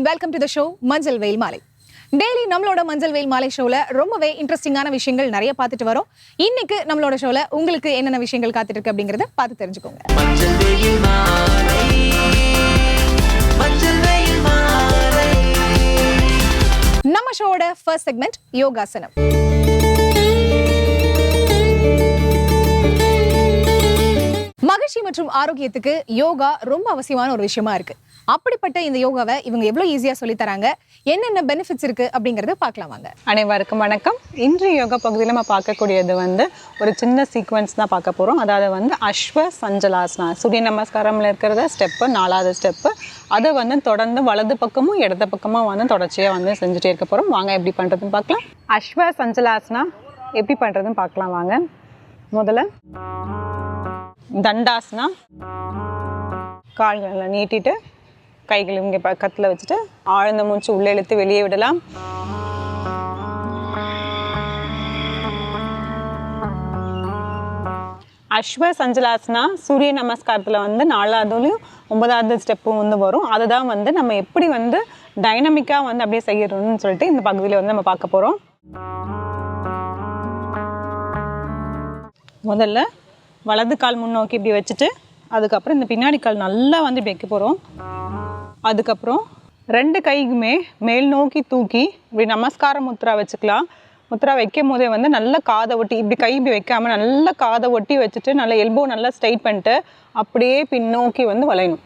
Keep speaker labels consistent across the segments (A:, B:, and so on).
A: And welcome to the show மஞ்சள் வெயில் மாலை டெய்லி நம்மளோட மஞ்சள் வெயில் மாலை ஷோல ரொம்பவே இன்ட்ரெஸ்டிங்கான விஷயங்கள் நிறைய பார்த்துட்டு வரோம். இன்னைக்கு நம்மளோட ஷோல உங்களுக்கு என்னென்ன விஷயங்கள் காத்துட்டு இருக்கு அப்படிங்கறத பார்த்து தெரிஞ்சுக்கோங்க. நம்ம ஷோவோட ஃபர்ஸ்ட் செக்மெண்ட் யோகாசனம் மகிழ்ச்சி மற்றும் ஆரோக்கியத்துக்கு யோகா ரொம்ப அவசியமான ஒரு விஷயமா இருக்கு. அப்படிப்பட்ட இந்த யோகாவை இவங்க எவ்வளோ ஈஸியாக சொல்லித்தராங்க? என்னென்ன பெனிஃபிட்ஸ் இருக்குது அப்படிங்கிறது பார்க்கலாம் வாங்க.
B: அனைவருக்கும் வணக்கம். இன்றைய யோகா பகுதியில் நம்ம பார்க்கக்கூடியது வந்து ஒரு சின்ன சீக்வன்ஸ் தான் பார்க்க போகிறோம் அதாவது வந்து அஸ்வ சஞ்சலாசனா சூரிய நமஸ்காரம்ல இருக்கிறத ஸ்டெப்பு நாலாவது ஸ்டெப்பு அதை வந்து தொடர்ந்து வலது பக்கமும் இடது பக்கமும் வந்து தொடர்ச்சியாக வந்து செஞ்சுட்டே இருக்க போகிறோம் வாங்க எப்படி பண்ணுறதுன்னு பார்க்கலாம். அஸ்வ சஞ்சலாசனா எப்படி பண்ணுறதுன்னு பார்க்கலாம் வாங்க. முதல்ல தண்டாசனா கால்களை நீட்டிட்டு கைகள் இங்கே பக்கத்தில் வச்சுட்டு ஆழ்ந்த மூச்சு உள்ளே இழுத்து வெளியே விடலாம். அஸ்வ சஞ்சலாசனா சூரிய நமஸ்காரத்தில் வந்து நாலாவதுலையும் ஒன்பதாவது ஸ்டெப்பும் வந்து வரும். அதுதான் வந்து நம்ம எப்படி வந்து டைனமிக்காக வந்து அப்படியே செய்யறோம்னு சொல்லிட்டு இந்த பகுதியில் வந்து நம்ம பார்க்க போகிறோம் முதல்ல வலது கால் முன்னோக்கி இப்படி வச்சுட்டு அதுக்கப்புறம் இந்த பின்னாடி கால் நல்லா வந்து இப்படி வைக்க போகிறோம் அதுக்கப்புறம் ரெண்டு கைக்குமே மேல் நோக்கி தூக்கி இப்படி நமஸ்கார முத்ரா வச்சுக்கலாம். முத்ரா வைக்கும் போதே வந்து நல்லா காதை ஒட்டி இப்படி கை இப்படி வைக்காம நல்லா காதை ஒட்டி வச்சுட்டு நல்லா எல்போ நல்லா ஸ்ட்ரைட் பண்ணிட்டு அப்படியே பின்னோக்கி வந்து வளையணும்.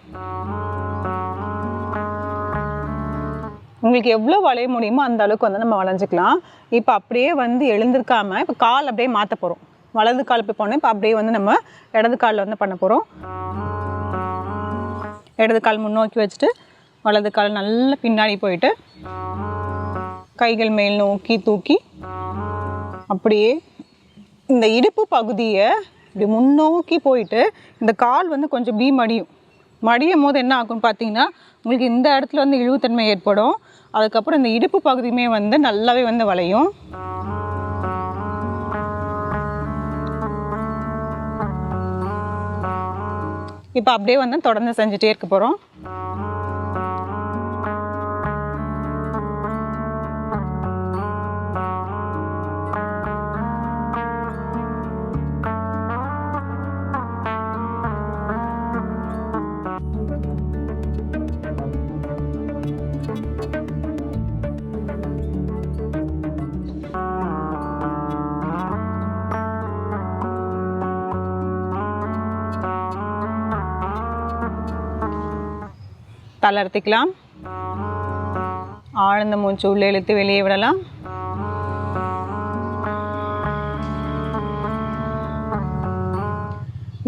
B: உங்களுக்கு எவ்வளோ வளைய முடியுமோ அந்த அளவுக்கு வந்து நம்ம வளைஞ்சிக்கலாம். இப்போ அப்படியே வந்து எழுந்திருக்காம இப்போ கால் அப்படியே மாற்ற போகிறோம் வலது கால் இப்போ போனோம் இப்போ அப்படியே வந்து நம்ம இடது காலில் வந்து பண்ண போகிறோம் இடது கால் முன்னோக்கி வச்சுட்டு வலது கால் நல்லா பின்னாடி போயிட்டு கைகள் மேல் நோக்கி தூக்கி அப்படியே இந்த இடுப்பு பகுதியை இப்படி முன்னோக்கி போயிட்டு இந்த கால் வந்து கொஞ்சம் பீ மடியும். மடியும் போது என்ன ஆகும்னு பார்த்தீங்கன்னா உங்களுக்கு இந்த இடத்துல வந்து இழிவுத்தன்மை ஏற்படும். அதுக்கப்புறம் இந்த இடுப்பு பகுதியுமே வந்து நல்லாவே வந்து வளையும். இப்போ அப்படியே வந்து தொடர்ந்து செஞ்சுட்டே இருக்க போகிறோம் தளர்த்திக்கலாம். ஆழ்ந்த மூச்சு உள்ளே இழுத்து வெளியே விடலாம்.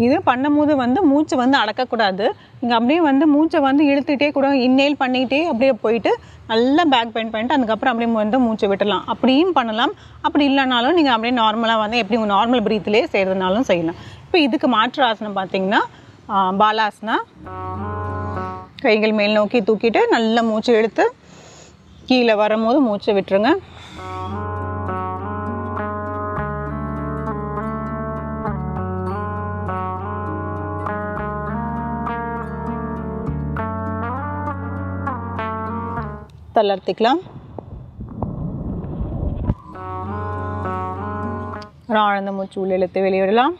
B: இது பண்ணும்போது வந்து மூச்சு வந்து அடக்கக்கூடாது. நீங்கள் அப்படியே வந்து மூச்சை வந்து இழுத்துகிட்டே கூட இன்னேல் பண்ணிக்கிட்டே அப்படியே போயிட்டு நல்லா பேக் பெயின் பண்ணிட்டு அதுக்கப்புறம் அப்படியே வந்து மூச்சை விட்டுடலாம் அப்படியும் பண்ணலாம். அப்படி இல்லைனாலும் நீங்கள் அப்படியே நார்மலாக வந்து எப்படி நார்மல் ப்ரீத்லேயே செய்கிறதுனாலும் செய்யலாம். இப்போ இதுக்கு மாற்று ஆசனம் பார்த்தீங்கன்னா பாலாசனா? கைகள் மேல் நோக்கி தூக்கிட்டு நல்ல மூச்சு இழுத்து கீழே வரும்போது மூச்சை விட்டுருங்க. தளர்த்திக்கலாம். ஒரு ஆழ்ந்த மூச்சு உள்ளே இழுத்து வெளியிடலாம்.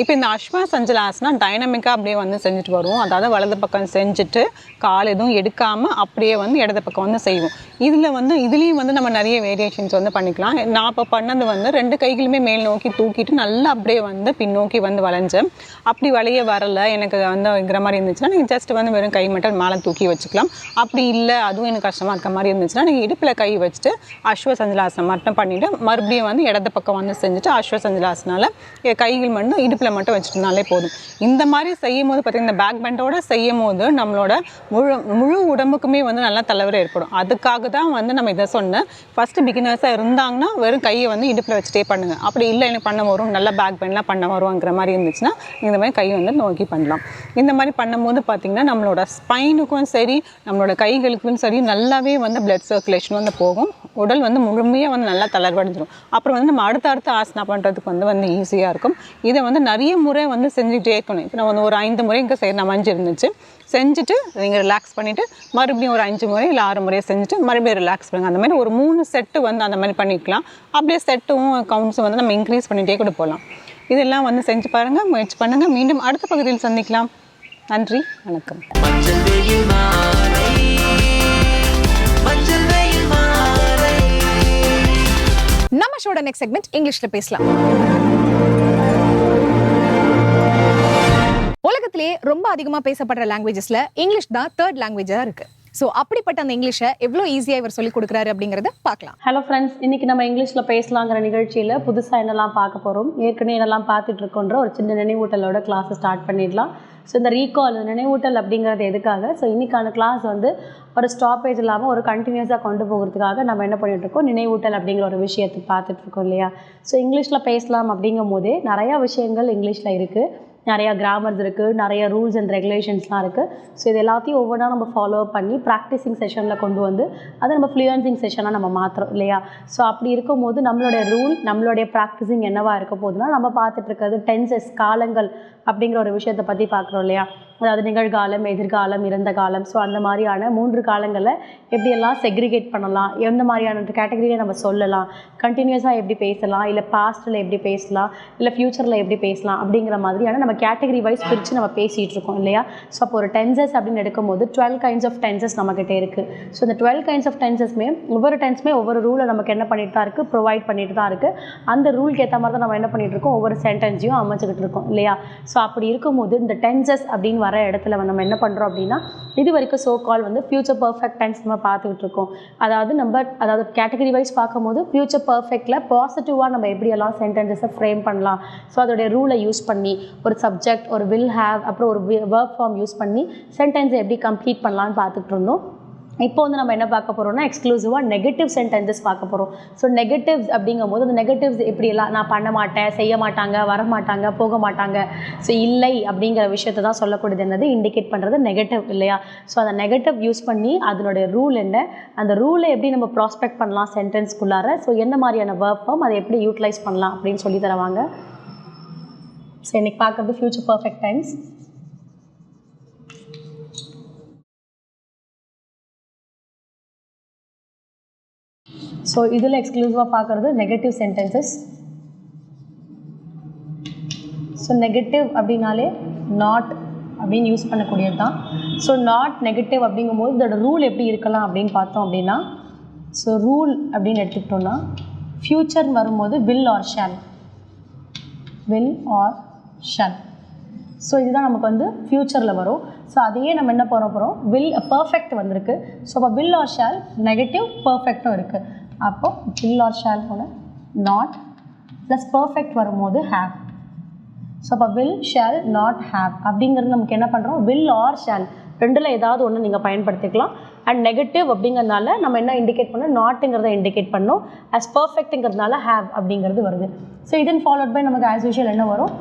B: இப்போ இந்த அஸ்வா சஞ்சலாசனா டைனமிக்காக அப்படியே வந்து செஞ்சுட்டு வருவோம். அதாவது வலது பக்கம் செஞ்சுட்டு கால் எதுவும் எடுக்காமல் அப்படியே வந்து இடது பக்கம் வந்து செய்வோம். இதில் வந்து இதுலேயும் வந்து நம்ம நிறைய வேரியேஷன்ஸ் வந்து பண்ணிக்கலாம். நான் இப்போ பண்ணது வந்து ரெண்டு கைகளுமே மேல் நோக்கி தூக்கிட்டு நல்லா அப்படியே வந்து பின்னோக்கி வந்து வளைஞ்சேன் அப்படி வளைய வரல எனக்கு வந்து இருக்கிற மாதிரி இருந்துச்சுன்னா நீங்கள் ஜஸ்ட் வந்து வெறும் கை மட்டும் மேலே தூக்கி வச்சுக்கலாம். அப்படி இல்லை அதுவும் எனக்கு கஷ்டமாக இருக்க மாதிரி இருந்துச்சுன்னா நீங்கள் இடுப்பில் கை வச்சுட்டு அஸ்வ சஞ்சலாசனம் மட்டும் பண்ணிவிட்டு மறுபடியும் வந்து இடது பக்கம் வந்து செஞ்சுட்டு அஸ்வ சஞ்சலாசனால கைகள் மட்டும் இடுப்பில் மட்டும் வச்சுட்டோம்னாலே போதும். இந்த மாதிரி செய்யும் போது பார்த்திங்கன்னா இந்த பேக் பெண்டோட செய்யும் போது நம்மளோட முழு முழு உடம்புக்குமே வந்து நல்லா தலைவரை ஏற்படும். அதுக்காக தான் வந்து நம்ம இதை சொன்னேன். ஃபஸ்ட்டு பிகினர்ஸாக இருந்தாங்கன்னா வெறும் கையை வந்து இடுப்பில் வச்சுட்டே பண்ணுங்கள் அப்படி இல்லை எனக்கு பண்ண வரும் நல்லா பேக் பெயின்லாம் பண்ண வருவாங்கிற மாதிரி இருந்துச்சுன்னா இந்த மாதிரி கையை வந்து நோக்கி பண்ணலாம். இந்த மாதிரி பண்ணும்போது பார்த்திங்கன்னா நம்மளோட ஸ்பைனுக்கும் சரி நம்மளோட கைகளுக்கும் சரி நல்லாவே வந்து பிளட் சர்க்குலேஷன் வந்து போகும். உடல் வந்து முழுமையாக வந்து நல்லா தளர்வடைஞ்சிரும். அப்புறம் வந்து நம்ம அடுத்த அடுத்த ஆசனா பண்ணுறதுக்கு வந்து வந்து ஈஸியாக இருக்கும். இதை வந்து நிறைய முறை வந்து செஞ்சுக்கிட்டே இருக்கணும். இப்போ நான் வந்து ஒரு ஐந்து முறை இங்கே செய்ய நம்ம இருந்துச்சு செஞ்சுட்டு நீங்கள் ரிலாக்ஸ் பண்ணிவிட்டு மறுபடியும் ஒரு அஞ்சு முறை இல்லை ஆறு முறையை செஞ்சுட்டு மறுபடியும் ரிலாக்ஸ் பண்ணுங்கள் அந்த மாதிரி ஒரு மூணு செட்டு வந்து அந்த மாதிரி பண்ணிக்கலாம். அப்படியே செட்டும் கவுண்ட்ஸும் வந்து நம்ம இன்க்ரீஸ் பண்ணிகிட்டே கூட போகலாம் இதெல்லாம் வந்து செஞ்சு பாருங்கள் முயற்சி பண்ணுங்கள் மீண்டும் அடுத்த பகுதியில் சந்திக்கலாம். நன்றி வணக்கம்.
A: நம்ம ஷோட நெக்ஸ்ட் செக்மெண்ட் இங்கிலீஷில் பேசலாம். உலகத்திலேயே ரொம்ப அதிகமாக பேசப்படுற லாங்குவேஜஸில் இங்கிலீஷ் தான் தேர்ட் லாங்குவேஜாக இருக்குது ஸோ அப்படிப்பட்ட அந்த இங்கிலீஷை எவ்வளோ ஈஸியாக இவர் சொல்லி கொடுக்குறாரு அப்படிங்கிறத பார்க்கலாம்.
C: ஹலோ ஃப்ரெண்ட்ஸ் இன்னைக்கு நம்ம இங்கிலீஷில் பேசலாங்கிற நிகழ்ச்சியில் புதுசாக என்னெல்லாம் பார்க்க போகிறோம் ஏற்கனவே என்னெல்லாம் பார்த்துட்டு இருக்கோன்ற ஒரு சின்ன நினைவூட்டலோட கிளாஸை ஸ்டார்ட் பண்ணிடலாம். ஸோ இந்த ரீகால் நினைவூட்டல் அப்படிங்கிறது எதுக்காக? ஸோ இன்னைக்கான கிளாஸ் வந்து ஒரு ஸ்டாப்பேஜ் இல்லாமல் ஒரு கண்டினியூஸாக கொண்டு போகிறதுக்காக நம்ம என்ன பண்ணிகிட்ருக்கோம் நினைவூட்டல் அப்படிங்கிற ஒரு விஷயத்தை பார்த்துட்ருக்கோம் இல்லையா? ஸோ இங்கிலீஷில் பேசலாம் அப்படிங்கும் போதே நிறையா விஷயங்கள் இங்கிலீஷில் இருக்குது நிறையா கிராமர்ஸ் இருக்குது நிறைய ரூல்ஸ் அண்ட் ரெகுலேஷன்ஸ்லாம் இருக்குது ஸோ இது எல்லாத்தையும் ஒவ்வொன்றா நம்ம ஃபாலோ பண்ணி ப்ராக்டிஸிங் செஷனில் கொண்டு வந்து அதை நம்ம ஃப்ளூயன்சிங் செஷனாக நம்ம மாற்றுறோம் இல்லையா? ஸோ அப்படி இருக்கும்போது நம்மளுடைய ரூல் நம்மளுடைய ப்ராக்டிஸிங் என்னவாக இருக்க போதுன்னா நம்ம பார்த்துட்டு இருக்கிறது டென்சஸ் காலங்கள் அப்படிங்கிற ஒரு விஷயத்தை பற்றி பார்க்குறோம் இல்லையா? அதாவது நிகழ்காலம் எதிர்காலம் இறந்த காலம். ஸோ அந்த மாதிரியான மூன்று காலங்களில் எப்படியெல்லாம் செக்ரிகேட் பண்ணலாம்? எந்த மாதிரியான கேட்டகரியில் நம்ம சொல்லலாம்? கண்டினியூஸாக எப்படி பேசலாம்? இல்லை பாஸ்ட்டில் எப்படி பேசலாம்? இல்லை ஃப்யூச்சரில் எப்படி பேசலாம்? அப்படிங்கிற மாதிரியான நம்ம கேட்டகரி வைஸ் பிரித்து நம்ம பேசிகிட்டு இருக்கோம் இல்லையா? ஸோ அப்போ ஒரு டென்சஸ் அப்படின்னு எடுக்கும்போது டுவெல் கைண்ட்ஸ் ஆஃப் டென்சஸ் நம்மக்கிட்ட இருக்குது ஸோ இந்த டுவெல் கைண்ட்ஸ் ஆஃப் டென்சஸ்மே ஒவ்வொரு டென்ஸுமே ஒவ்வொரு ரூலை நமக்கு என்ன பண்ணிட்டு தான் இருக்குது ப்ரொவைட் பண்ணிட்டு தான் இருக்குது அந்த ரூலுக்கு ஏற்ற மாதிரி தான் நம்ம என்ன பண்ணிட்டு இருக்கோம்? ஒவ்வொரு சென்டென்ஸையும் அமைச்சுக்கிட்டு இருக்கோம் இல்லையா? ஸோ அப்படி இருக்கும்போது இந்த டென்சஸ் அப்படின்னு வர இடத்துல வந்து நம்ம என்ன பண்ணுறோம் அப்படின்னா இது வரைக்கும் சோ கால் வந்து ஃபியூச்சர் பர்ஃபெக்ட் டென்ஸ் நம்ம பார்த்துக்கிட்டு இருக்கோம். அதாவது நம்ம அதாவது கேட்டகரி வைஸ் பார்க்கும்போது ஃபியூச்சர் பர்ஃபெக்டில் பாசிட்டிவாக நம்ம எப்படியெல்லாம் சென்டென்சஸை ஃப்ரேம் பண்ணலாம். ஸோ அதோடைய ரூலை யூஸ் பண்ணி ஒரு சப்ஜெக்ட் ஒரு வில் ஹேவ் அப்புறம் ஒரு ஒர்க் ஃபார்ம் யூஸ் பண்ணி சென்டென்ஸை எப்படி கம்ப்ளீட் பண்ணலாம்னு பார்த்துட்டு இருந்தோம். இப்போ வந்து நம்ம என்ன பார்க்க போகிறோம்னா எக்ஸ்க்ளூசிவாக நெகட்டிவ் சென்டென்சஸ் பார்க்க போகிறோம் ஸோ நெகட்டிவ்ஸ் அப்படிங்கும்போது அந்த நெகட்டிவ்ஸ் எப்படியெல்லாம் நான் பண்ண மாட்டேன் செய்ய மாட்டாங்க வர மாட்டாங்க போக மாட்டாங்க ஸோ இல்லை அப்படிங்கிற விஷயத்தை தான் சொல்லக்கூடியது என்னது? இண்டிகேட் பண்ணுறது நெகட்டிவ் இல்லையா? ஸோ அந்த நெகட்டிவ் யூஸ் பண்ணி அதனுடைய ரூல் என்ன? அந்த ரூலை எப்படி நம்ம ப்ராஸ்பெக்ட் பண்ணலாம் சென்டென்ஸ்க்குள்ளார ஸோ என்ன மாதிரியான ஒர்க் ஃபார்ம் அதை எப்படி யூட்டிலைஸ் பண்ணலாம் அப்படின்னு சொல்லி தருவாங்க. ஸோ இன்றைக்கி பார்க்குறது ஃபியூச்சர் பர்ஃபெக்ட் டைம்ஸ் ஸோ இதில் எக்ஸ்க்ளூசிவாக பார்க்குறது நெகட்டிவ் சென்டென்சஸ் ஸோ நெகட்டிவ் அப்படின்னாலே நாட் அப்படின்னு யூஸ் பண்ணக்கூடியது தான். ஸோ நாட் நெகட்டிவ் அப்படிங்கும்போது இதோட ரூல் எப்படி இருக்கலாம் அப்படின்னு பார்த்தோம் அப்படின்னா ஸோ ரூல் அப்படின்னு எடுத்துக்கிட்டோம்னா ஃப்யூச்சர் வரும்போது will or shall will or shall so இதுதான் நமக்கு வந்து ஃப்யூச்சரில் வரும். ஸோ அதையே நம்ம என்ன போகிறோம் போகிறோம் வில் பர்ஃபெக்ட் வந்திருக்கு. ஸோ அப்போ வில் ஆர் ஷால் நெகட்டிவ் பர்ஃபெக்டும் இருக்குது அப்போ வில் ஆர் ஷால் கூட நாட் ப்ளஸ் பர்ஃபெக்ட் வரும்போது ஹேவ் ஸோ அப்போ வில் ஷால் நாட் ஹேவ் அப்படிங்கிறது நமக்கு என்ன பண்ணுறோம் வில் ஆர் ஷால் ரெண்டில் ஏதாவது ஒன்று நீங்கள் பயன்படுத்திக்கலாம். அண்ட் நெகட்டிவ் அப்படிங்கிறதுனால நம்ம என்ன இண்டிகேட் பண்ணோம்? நாட்டுங்கிறத இண்டிகேட் பண்ணோம். அஸ் பர்ஃபெக்ட்டுங்கிறதுனால ஹேவ் அப்படிங்கிறது வருது. ஸோ இதன் ஃபாலோட் பை நமக்கு ஆஸ் யூஷுவல் என்ன வரும்?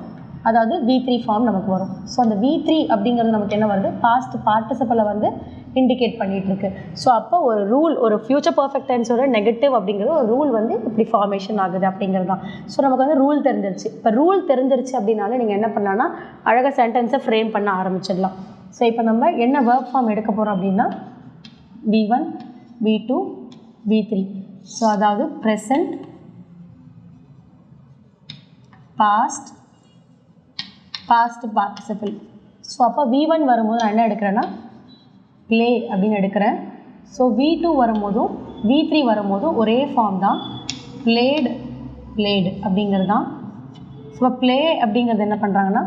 C: அதாவது வி த்ரீ ஃபார்ம் நமக்கு வரும். ஸோ அந்த வி த்ரீ அப்படிங்கிறது நமக்கு என்ன வருது? பாஸ்ட் பார்ட்டிசிபலை வந்து இண்டிகேட் பண்ணிட்டு இருக்கு ஸோ அப்போ ஒரு ரூல் ஒரு ஃபியூச்சர் பர்ஃபெக்ட் டென்ஸோட நெகட்டிவ் அப்படிங்கிறது ஒரு ரூல் வந்து இப்படி ஃபார்மேஷன் ஆகுது அப்படிங்கிறது தான். ஸோ நமக்கு வந்து ரூல் தெரிஞ்சிருச்சு. இப்போ ரூல் தெரிஞ்சிருச்சு அப்படின்னாலே நீங்கள் என்ன பண்ணலாம்னா அழகாக சென்டென்ஸை ஃப்ரேம் பண்ண ஆரம்பிச்சிடலாம். ஸோ இப்போ நம்ம என்ன ஒர்க் ஃபார்ம் எடுக்க போகிறோம் அப்படின்னா V one V two V three so அதாவது present past past participle so அப்போ வி ஒன் வரும்போது நான் என்ன எடுக்கிறேன்னா ப்ளே அப்படின்னு எடுக்கிறேன் ஸோ வி டூ வரும்போதும் வி த்ரீ வரும்போதும் ஒரே ஃபார்ம் தான். பிளேடு பிளேடு அப்படிங்கிறது தான். ஸோ ப்ளே அப்படிங்கிறது என்ன பண்ணுறாங்கன்னா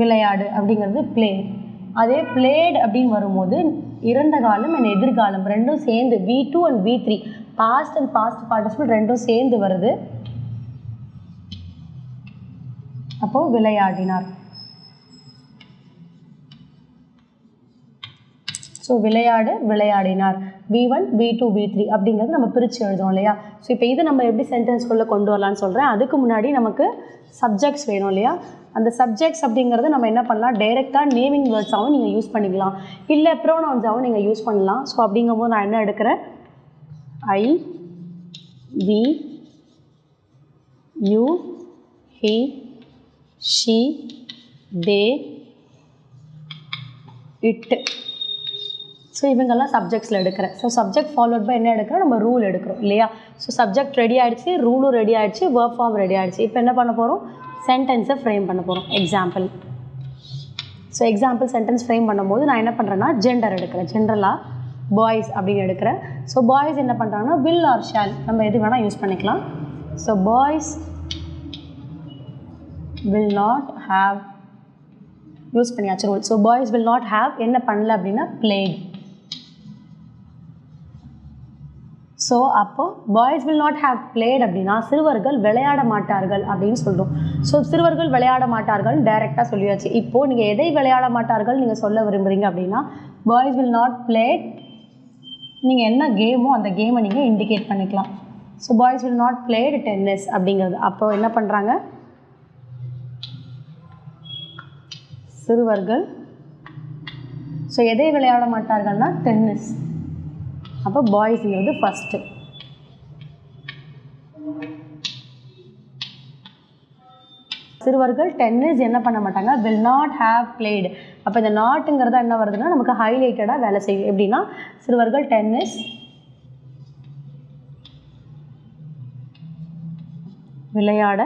C: விளையாடு அப்படிங்கிறது ப்ளே அதே பிளேடு அப்படின்னு வரும்போது இறந்த காலம் அண்ட் எதிர்காலம் ரெண்டும் சேர்ந்து V two and V three past and past participle ரெண்டும் சேர்ந்து வருது. அப்போது விளையாடினார். ஸோ விளையாடு விளையாடினார். V one V two V three அப்படிங்கிறது நம்ம பிரித்து எழுதுறோம் இல்லையா? ஸோ இப்போ இது நம்ம எப்படி சென்டென்ஸ்குள்ளே கொண்டு வரலாம்னு சொல்கிறேன் அதுக்கு முன்னாடி நமக்கு சப்ஜெக்ட்ஸ் வேணும் இல்லையா? அந்த சப்ஜெக்ட்ஸ் அப்படிங்கிறது நம்ம என்ன பண்ணலாம்? டைரெக்டாக நேமிங் வேர்ட்ஸாகவும் நீங்கள் யூஸ் பண்ணிக்கலாம். இல்லை ப்ரோனவுன்ஸாகவும் நீங்கள் யூஸ் பண்ணலாம். ஸோ அப்படிங்கும்போது நான் என்ன எடுக்கிறேன்? I we you he she they it so இவங்கெல்லாம் சப்ஜெக்ட்ஸில் எடுக்கிறேன். ஸோ சப்ஜெக்ட் ஃபாலோட் பை என்ன எடுக்கிறோம்? நம்ம ரூல் எடுக்கிறோம் இல்லையா? ஸோ சப்ஜெக்ட் ரெடி ஆகிடுச்சு ரூலும் ரெடி ஆகிடுச்சு ஒர்க் ஃபார்ம் ரெடி ஆகிடுச்சு இப்போ என்ன பண்ண போகிறோம் சென்டென்ஸை ஃப்ரேம் பண்ண போகிறோம் example so example sentence frame பண்ணும்போது நான் என்ன பண்ணுறேன்னா ஜெண்டர் எடுக்கிறேன். ஜென்ரலாக பாய்ஸ் அப்படின்னு எடுக்கிறேன். ஸோ பாய்ஸ் என்ன பண்ணுறாங்கன்னா வில் ஆர் ஷால் நம்ம எது வேணால் யூஸ் பண்ணிக்கலாம். So boys will not have use பண்ணியாச்சு rule so boys will not have என்ன பண்ணல அப்படின்னா பிளேட் ஸோ அப்போது boys will not have played அப்படின்னா சிறுவர்கள் விளையாட மாட்டார்கள் அப்படின்னு சொல்கிறோம் ஸோ சிறுவர்கள் விளையாட மாட்டார்கள் டைரெக்டாக சொல்லியாச்சு. இப்போது நீங்கள் எதை விளையாட மாட்டார்கள் நீங்கள் சொல்ல விரும்புகிறீங்க அப்படின்னா பாய்ஸ் வில் நாட் பிளேட் நீங்கள் என்ன கேமோ அந்த கேமை நீங்கள் இண்டிகேட் பண்ணிக்கலாம். So boys will not played tennis அப்படிங்கிறது. அப்போது என்ன பண்ணுறாங்க சிறுவர்கள். ஸோ எதை விளையாட மாட்டார்கள்னா டென்னிஸ் அப்போ பாய்ஸுங்கிறது ஃபஸ்ட்டு சிறுவர்கள் டென்னிஸ் என்ன பண்ண மாட்டாங்க? வில் நாட் ஹேவ் பிளேடு அப்போ இந்த நாட்டுங்கிறதா என்ன வருதுன்னா நமக்கு ஹைலைட்டடாக வேலை செய்யும் எப்படின்னா சிறுவர்கள் டென்னிஸ் விளையாட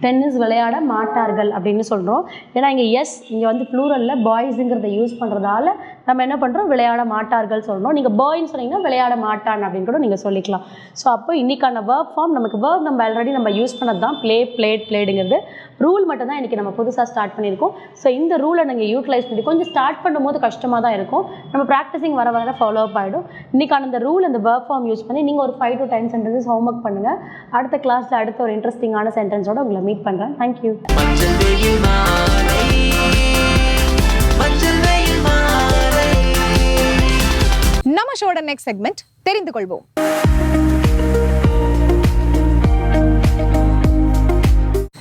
C: டென்னிஸ் விளையாட மாட்டார்கள் அப்படின்னு சொல்கிறோம் ஏன்னா இங்கே எஸ் இங்கே வந்து ப்ளூரலில் பாய்ஸுங்கிறத யூஸ் பண்ணுறதால நம்ம என்ன பண்ணுறோம் விளையாட மாட்டார்கள் சொல்கிறோம் நீங்கள் பாய்ன்னு சொன்னீங்கன்னா விளையாட மாட்டான் அப்படின்னு கூட நீங்கள் சொல்லிக்கலாம். ஸோ அப்போ இன்றைக்கான வேர்ப் ஃபார்ம் நமக்கு வேர்ப் நம்ம ஆல்ரெடி நம்ம யூஸ் பண்ணது தான் ப்ளே பிளேட் பிளேடுங்கிறது ரூல் மட்டும் தான் இன்றைக்கி நம்ம புதுசாக ஸ்டார்ட் பண்ணியிருக்கோம். ஸோ இந்த ரூலை நீங்கள் யூட்டிலைஸ் பண்ணி கொஞ்சம் ஸ்டார்ட் பண்ணும்போது கஷ்டமாக தான் இருக்கும். நம்ம ப்ராக்டிஸிங் வர வர ஃபாலோ அப் ஆகிடும் இன்றைக்கான அந்த ரூல் அந்த வேர்ப் ஃபார்ம் யூஸ் பண்ணி நீங்கள் ஒரு five to ten sentences homework பண்ணுங்கள் அடுத்த கிளாஸில் அடுத்த ஒரு இன்ட்ரெஸ்டிங்கான சென்டென்ஸோட உங்களை மீட் பண்ணுறேன் தேங்க்யூ
A: நம்ம ஷோட நெக்ஸ்ட் செக்மெண்ட் தெரிந்து கொள்வோம்.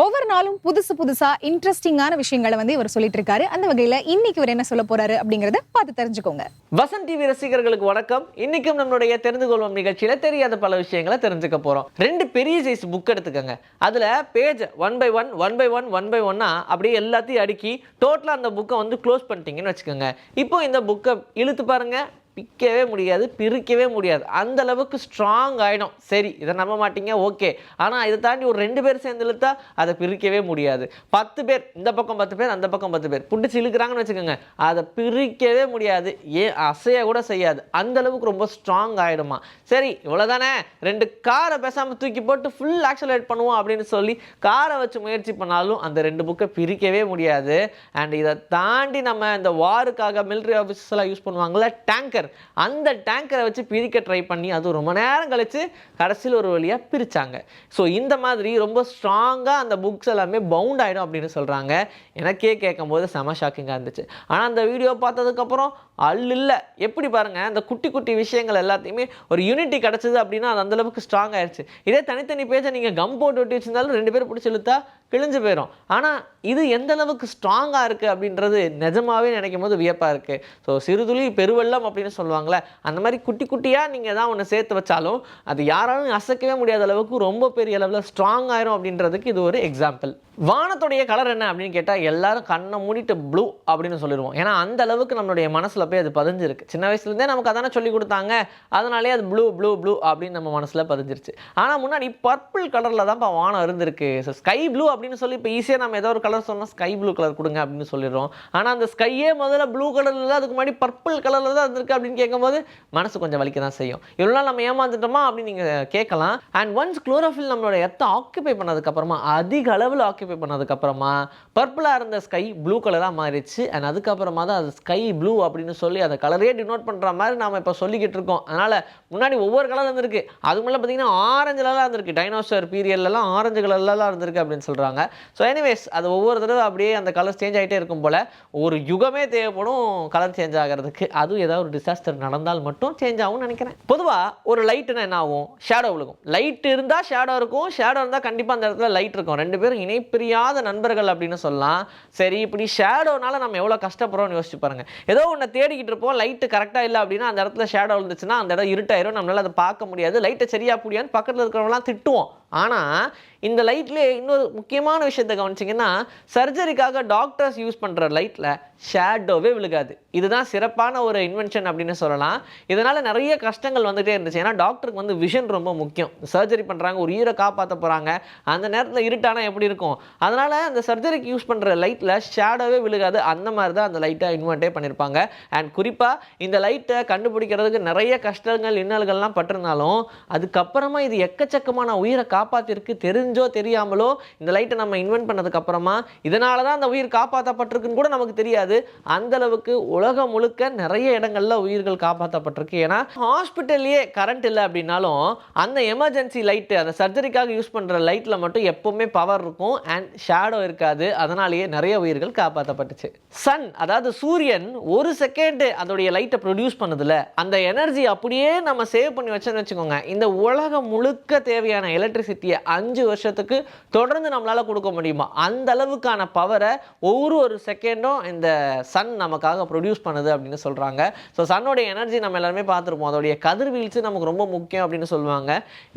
A: ஒவ்வொரு நாளும் புதுசு புதுசா இன்ட்ரெஸ்டிங்கான விஷயங்களை வந்து இவர் சொல்லிட்டு இருக்காரு. அந்த வகையில இன்னைக்கு இவர் என்ன சொல்ல போறாரு அப்படிங்கறத பார்த்து தெரிஞ்சுக்கோங்க.
D: வசந்த் டிவி ரசிகர்களுக்கு வணக்கம். இன்னைக்கும் நம்மளுடைய தெரிந்து கொள்வோம் நிகழ்ச்சியில தெரியாத பல விஷயங்களை தெரிஞ்சுக்க போறோம். ரெண்டு பெரிய சைஸ் புக் எடுத்துக்கோங்க. அதுல page one by one one by one one by ஒன்னா அப்படியே எல்லாத்தையும் அடுக்கி டோட்டலா அந்த புக்கை வந்து க்ளோஸ் பண்ணிட்டீங்கன்னு வச்சுக்கோங்க. இப்போ இந்த புக்கை இழுத்து பாருங்க. பிக்கவே முடியாது பிரிக்கவே முடியாது. அந்த அளவுக்கு ஸ்ட்ராங் ஆகிடும் சரி இதை நம்ப மாட்டீங்க ஓகே ஆனால் இதை தாண்டி ஒரு ரெண்டு பேர் சேர்ந்து இழுத்தா அதை பிரிக்கவே முடியாது. பத்து பேர் இந்த பக்கம் பத்து பேர் அந்த பக்கம் பத்து பேர். பிடிச்சி இழுக்கிறாங்கன்னு வச்சுக்கோங்க. அதை பிரிக்கவே முடியாது. ஏன் அசைய கூட செய்யாது. அந்த அளவுக்கு ரொம்ப ஸ்ட்ராங் ஆகிடுமா சரி இவ்வளோதானே ரெண்டு காரை பேசாமல் தூக்கி போட்டு ஃபுல் ஆக்சலேட் பண்ணுவோம் அப்படின்னு சொல்லி காரை வச்சு முயற்சி பண்ணாலும் அந்த ரெண்டு புக்கை பிரிக்கவே முடியாது. அண்ட் இதை தாண்டி நம்ம இந்த வாருக்காக மிலிட்ரி ஆஃபீஸர்ஸ்லாம் யூஸ் பண்ணுவாங்கள்ல டேங்கர் அந்த டேங்கரை வச்சு பிரிக்க ட்ரை பண்ணி அது ரொம்ப நேரம் கழிச்சு கடைசியில் ஒரு வழியாக பிரித்தாங்க ஸோ இந்த மாதிரி ரொம்ப ஸ்ட்ராங்காக அந்த புக்ஸ் எல்லாமே பவுண்ட் ஆகிடும் அப்படின்னு சொல்கிறாங்க எனக்கே கேட்கும்போது செம ஷாக்கிங்காக இருந்துச்சு. ஆனால் அந்த வீடியோ பார்த்ததுக்கப்புறம் அல் இல்லை. எப்படி பாருங்கள் அந்த குட்டி குட்டி விஷயங்கள் எல்லாத்தையுமே ஒரு யூனிட்டி கிடச்சிது அப்படின்னா அது அந்தளவுக்கு ஸ்ட்ராங் ஆயிடுச்சு இதே தனித்தனி பேஜை நீங்கள் கம் போட்டு ஒட்டி வச்சிருந்தாலும் ரெண்டு பேரும் பிடிச்சி இழுத்தா கிழிஞ்சு போயிடும் ஆனால் இது எந்த அளவுக்கு ஸ்ட்ராங்காக இருக்குது அப்படின்றது நிஜமாவே நினைக்கும் போது வியப்பாக இருக்குது ஸோ சிறுதுளி பெருவெள்ளம் அப்படின்னு சொல்லுவாங்களே அந்த மாதிரி குட்டி குட்டியாக நீங்கள் தான் ஒன்று சேர்த்து வச்சாலும் அது யாராலும் அசைக்கவே முடியாத அளவுக்கு ரொம்ப பெரிய அளவில் ஸ்ட்ராங் ஆயிரும் அப்படின்றதுக்கு இது ஒரு எக்ஸாம்பிள் வானத்துடைய கலர் என்ன அப்படின்னு கேட்டால் எல்லாரும் கண்ணை மூடிட்டு ப்ளூ அப்படின்னு சொல்லிடுவோம். ஏன்னா அந்த அளவுக்கு நம்மளுடைய மனசில் போய் அது பதிஞ்சிருக்கு. சின்ன வயசுலேருந்தே நமக்கு அதானே சொல்லி கொடுத்தாங்க. அதனாலே அது ப்ளூ ப்ளூ ப்ளூ அப்படின்னு நம்ம மனசில் பதிஞ்சிருச்சு. ஆனால் முன்னாடி பர்பிள் கலரில் தான்ப்பா வானம் இருந்திருக்கு. ஸோ ஸ்கை ப்ளூ அப்படின்னு சொல்லி இப்போ ஈஸியாக நம்ம ஏதோ ஒரு கலர் சொன்னால் ஸ்கை ப்ளூ கலர் கொடுங்க அப்படின்னு சொல்லிடுறோம். ஆனால் அந்த ஸ்கையே முதல்ல ப்ளூ கலரில் அதுக்கு முன்னாடி பர்பிள் கலரில் தான் இருந்திருக்கு அப்படின்னு கேட்கும்போது மனசு கொஞ்சம் வலிக்க தான் செய்யும். இவ்வளோ நாள் நம்ம ஏமாந்துட்டோமா அப்படின்னு நீங்கள் கேட்கலாம். அண்ட் ஒன்ஸ் குளோரோஃபில் நம்மளோட எத்தை ஆக்குபை பண்ணதுக்கப்புறமா அதிக அளவில் ஆக்குபை ஆக்குபை பண்ணதுக்கப்புறமா பர்பிளாக இருந்த ஸ்கை ப்ளூ கலராக மாறிடுச்சு. அண்ட் அதுக்கப்புறமா தான் அது ஸ்கை ப்ளூ அப்படின்னு சொல்லி அந்த கலரே டினோட் பண்ணுற மாதிரி நாம் இப்போ சொல்லிக்கிட்டு இருக்கோம். அதனால் முன்னாடி ஒவ்வொரு கலர் இருந்திருக்கு. அது மேலே பார்த்தீங்கன்னா ஆரஞ்சுலலாம் இருந்திருக்கு. டைனோசர் பீரியட்லலாம் ஆரஞ்சு கலர்லலாம் இருந்திருக்கு அப்படின்னு சொல்கிறாங்க ஸோ எனிவேஸ் அது ஒவ்வொரு தடவை அப்படியே அந்த கலர் சேஞ்ச் ஆகிட்டே இருக்கும் போல் ஒரு யுகமே தேவைப்படும் கலர் சேஞ்ச் ஆகிறதுக்கு. அதுவும் ஏதாவது ஒரு டிசாஸ்டர் நடந்தால் மட்டும் சேஞ்ச் ஆகும்னு நினைக்கிறேன். பொதுவாக ஒரு லைட்டுனா என்ன ஆகும்? ஷேடோ விழுகும். லைட் இருந்தால் ஷேடோ இருக்கும். ஷேடோ இருந்தால் கண்டிப்பாக அந்த இடத்துல லைட் இருக்கும். ரெண்டு பேரும் இணைப்பு தெரியாத நண்பர்கள் அப்படின்னு சொல்லலாம். சரி இப்படி ஷேடோனால நம்ம எவ்வளோ கஷ்டப்படுறோம்னு யோசிச்சு பாருங்க. ஏதோ ஒன்று தேடிக்கிட்டு இருப்போம். லைட்டு கரெக்டாக இல்லை அப்படின்னா அந்த இடத்துல ஷேடோ இருந்துச்சுன்னா அந்த இடம் இருட்டாயிரும். நம்மளால அதை பார்க்க முடியாது. லைட்டை சரியா புடியான்னு பக்கத்தில் இருக்கிறவங்களாம் திட்டுவோம். ஆனால் இந்த லைட்லேயே இன்னொரு முக்கியமான விஷயத்தை கவனிச்சிங்கன்னா சர்ஜரிக்காக டாக்டர்ஸ் யூஸ் பண்ணுற லைட்டில் ஷேடோவே விழுகாது. இதுதான் சிறப்பான ஒரு இன்வென்ஷன் அப்படின்னு சொல்லலாம். இதனால் நிறைய கஷ்டங்கள் வந்துகிட்டே இருந்துச்சு. ஏன்னா டாக்டருக்கு வந்து விஷன் ரொம்ப முக்கியம். சர்ஜரி பண்ணுறாங்க ஒரு உயிரை காப்பாற்ற போகிறாங்க அந்த நேரத்தில் இருட்டானா எப்படி இருக்கும்? அதனால் அந்த சர்ஜரிக்கு யூஸ் பண்ணுற லைட்டில் ஷேடோவே விழுகாது. அந்த மாதிரி தான் அந்த லைட்டை இன்வென்ட்டே பண்ணியிருப்பாங்க. அண்ட் குறிப்பாக இந்த லைட்டை கண்டுபிடிக்கிறதுக்கு நிறைய கஷ்டங்கள் இன்னல்கள்லாம் பட்டிருந்தாலும் அதுக்கப்புறமா இது எக்கச்சக்கமான உயிரை காப்பாற்றிருக்கு தெரிஞ்சோ தெரியாமலோ இந்த லைட்டை நம்ம இன்வென்ட் பண்ணதுக்கு அப்புறமா இதனால தான் அந்த உயிர் காப்பாற்றப்பட்டிருக்குன்னு கூட நமக்கு தெரியாது. அந்த அளவுக்கு உலகம் முழுக்க நிறைய இடங்கள்ல உயிர்கள் காப்பாற்றப்பட்டிருக்கு ஏன்னா ஹாஸ்பிட்டல்லையே கரண்ட் இல்லை அப்படின்னாலும் அந்த எமர்ஜென்சி லைட்டு அந்த சர்ஜரிக்காக யூஸ் பண்ணுற லைட்டில் மட்டும் எப்பவுமே பவர் இருக்கும் அண்ட் ஷேடோ இருக்காது. அதனாலேயே நிறைய உயிர்கள் காப்பாற்றப்பட்டுச்சு சன் அதாவது சூரியன் ஒரு செகண்ட் அதோடைய லைட்டை ப்ரொடியூஸ் பண்ணதுல அந்த எனர்ஜி அப்படியே நம்ம சேவ் பண்ணி வச்சோன்னு வச்சுக்கோங்க. இந்த உலகம் முழுக்க தேவையான எலக்ட்ரிசிட்டியை அஞ்சு வருஷத்துக்கு தொடர்ந்து நம்மளால கொடுக்க முடியுமா? அந்த அளவுக்கான பவரை ஒவ்வொரு ஒரு செகண்டும் இந்த சன் நமக்காக ப்ரொடியூஸ் பண்ணுது அப்படின்னு சொல்கிறாங்க ஸோ சன்னோடைய எனர்ஜி நம்ம எல்லாருமே பார்த்துருப்போம். அதோடைய கதிர்வீழ்ச்சி நமக்கு ரொம்ப முக்கியம் அப்படின்னு சொல்லுவாங்க.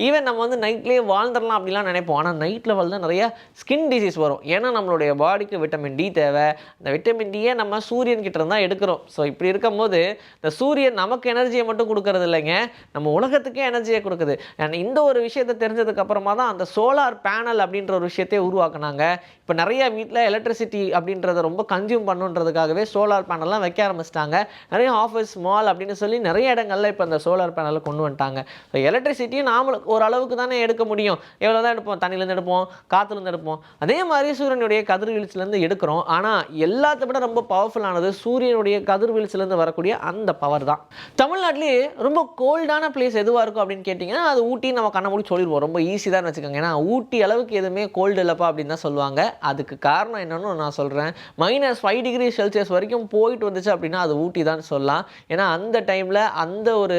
D: ஈவன் நம்ம வந்து நைட்லேயே வாழ்ந்துடலாம் அப்படிலாம் நினைப்போம். ஆனால் நைட்டில் வந்து நிறையா ஸ்கின் டிசீஸ் வரும். ஏன்னா நம்மளுடைய பாடிக்கு விட்டமின் டி தேவை. அந்த விட்டமின் டியை நம்ம சூரியன் கிட்ட இருந்தால் எடுக்கிறோம். ஸோ இப்படி இருக்கும்போது இந்த சூரியன் நமக்கு எனர்ஜியை மட்டும் கொடுக்கறது இல்லைங்க. நம்ம உலகத்துக்கே எனர்ஜியை கொடுக்குது. அண்ட் இந்த ஒரு விஷயத்தை தெரிஞ்சதுக்கப்புறம் அப்புறமா தான் அந்த சோலார் பேனல் அப்படின்ற ஒரு விஷயத்தையே உருவாக்குனாங்க. இப்போ நிறைய வீட்டில் எலக்ட்ரிசிட்டி அப்படின்றத ரொம்ப கன்சியூம் பண்ணுன்றதுக்காகவே சோலார் பேனல்லாம் வைக்க ஆரம்பிச்சிட்டாங்க. நிறைய ஆஃபீஸ் மால் அப்படின்னு சொல்லி நிறைய இடங்கள்ல இப்போ அந்த சோலார் பேனலை கொண்டு வந்துட்டாங்க. ஸோ எலக்ட்ரிசிட்டியும் நாமளுக்கு ஓரளவுக்கு தானே எடுக்க முடியும். எவ்வளோ தான் எடுப்போம்? தண்ணியிலேருந்து எடுப்போம் காற்றுலேருந்து எடுப்போம். அதே மாதிரி சூரியனுடைய கதிர்வீழ்ச்சிலேருந்து எடுக்கிறோம். ஆனால் எல்லாத்த விட ரொம்ப பவர்ஃபுல்லானது சூரியனுடைய கதிர்வீழ்ச்சிலேருந்து வரக்கூடிய அந்த பவர் தான். தமிழ்நாட்டிலேயே ரொம்ப கோல்டான பிளேஸ் எதுவாக இருக்கும் அப்படின்னு கேட்டிங்கன்னா அது ஊட்டி நம்ம கண்ண மூடி சொல்லிடுவோம். ரொம்ப ஈஸி தான் வச்சுக்கோங்க. ஏன்னா ஊட்டி அளவுக்கு எதுவுமே கோல்டு இல்லைப்பா அப்படின்னு தான் சொல்லுவாங்க. அதுக்கு காரணம் என்னன்னு நான் சொல்கிறேன் மைனஸ் ஃபைவ் டிகிரி செல்சியஸ் வரைக்கும் போயிட்டு வந்துச்சு அப்படின்னா அது ஊட்டி தான் சொல்லலாம். ஏன்னா அந்த டைமில் அந்த ஒரு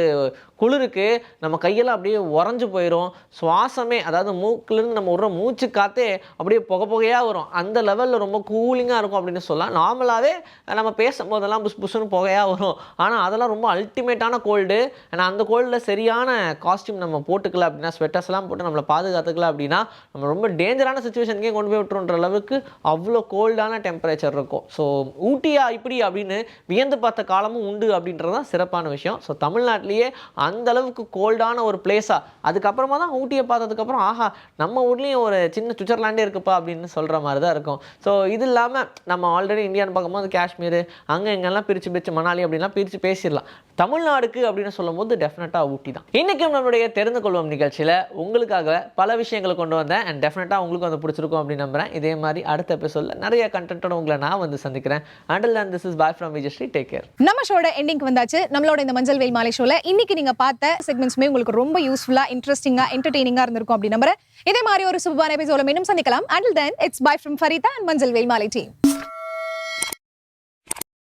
D: குளிருக்கு நம்ம கையெல்லாம் அப்படியே உறைஞ்சு போயிடும் சுவாசமே அதாவது மூக்குலேருந்து நம்ம விடுற மூச்சு காற்றே அப்படியே புகை புகையாக வரும். அந்த லெவலில் ரொம்ப கூலிங்காக இருக்கும் அப்படின்னு சொல்லலாம். நார்மலாகவே நம்ம பேசும்போதெல்லாம் புஸ் புஸ்னு புகையாக வரும். ஆனால் அதெல்லாம் ரொம்ப அல்டிமேட்டான கோல்டு ஏன்னா அந்த கோல்டில் சரியான காஸ்டியூம் நம்ம போட்டுக்கல அப்படின்னா ஸ்வெட்டர்ஸ்லாம் போட்டு நம்மளை பாதுகாத்துக்கலாம் அப்படின்னா நம்ம ரொம்ப டேஞ்சரான சுச்சுவேஷனுக்கே கொண்டு போய் விட்டுருன்ற அளவுக்கு அவ்வளோ கோல்டான டெம்பரேச்சர் இருக்கும். ஸோ ஊட்டியா இப்படி அப்படின்னு வியந்து பார்த்த காலமும் உண்டு அப்படின்றது தான் சிறப்பான விஷயம். ஸோ தமிழ்நாட்டிலேயே அந்த அளவுக்கு கோல்டான ஒரு பிளேஸாக அதுக்கப்புறமா தான் ஊட்டியை பார்த்ததுக்கப்புறம் ஆஹா நம்ம ஊர்லேயும் ஒரு சின்ன சுவிட்சர்லாண்டே இருக்குப்பா அப்படின்னு சொல்கிற மாதிரி தான் இருக்கும். ஸோ இது இல்லாமல் நம்ம ஆல்ரெடி இந்தியான்னு பார்க்கும்போது காஷ்மீர் அங்கே இங்கெல்லாம் பிரித்து பிரித்து மணாலி அப்படின்லாம் பிரித்து பேசிடலாம். தமிழ்நாடுக்கு அப்படின்னு சொல்லும்போது டெஃபினட்டாக ஊட்டி தான். இன்றைக்கும் நம்மளுடைய தெரிந்து கொள்வோம் நிகழ்ச்சியில் உங்களுக்காக பல விஷயங்களை கொண்டு வந்தேன். அண்ட் டெஃபினட்டாக உங்களுக்கு வந்து பிடிச்சிருக்கும் அப்படின்னு நம்புறேன். இதே மாதிரி அடுத்த எபிசோடில் நிறைய கண்டென்ட்டோட உங்களை நான் வந்து சந்திக்கிறேன். Until and this is bye from Vijayashree take care
A: நம்ம ஷோட எண்டிங் வந்தாச்சு. நம்மளோட இந்த மஞ்சள் வெயில் மாலை ஷோல இன்னைக்கு நீங்க பார்த்த செக்மெண்ட்ஸ்மே உங்களுக்கு ரொம்ப யூஸ்ஃபுல்லா இன்ட்ரெஸ்டிங்கா என்டர்டெய்னிங்கா இருந்திருக்கும் அப்படின்னு நம்புறேன். இதே மாதிரி ஒரு சுபமான எபிசோட மீண்டும் சந்திக்கலாம். Until then it's bye from Farida and மஞ்சள் வெயில் மாலை டீம்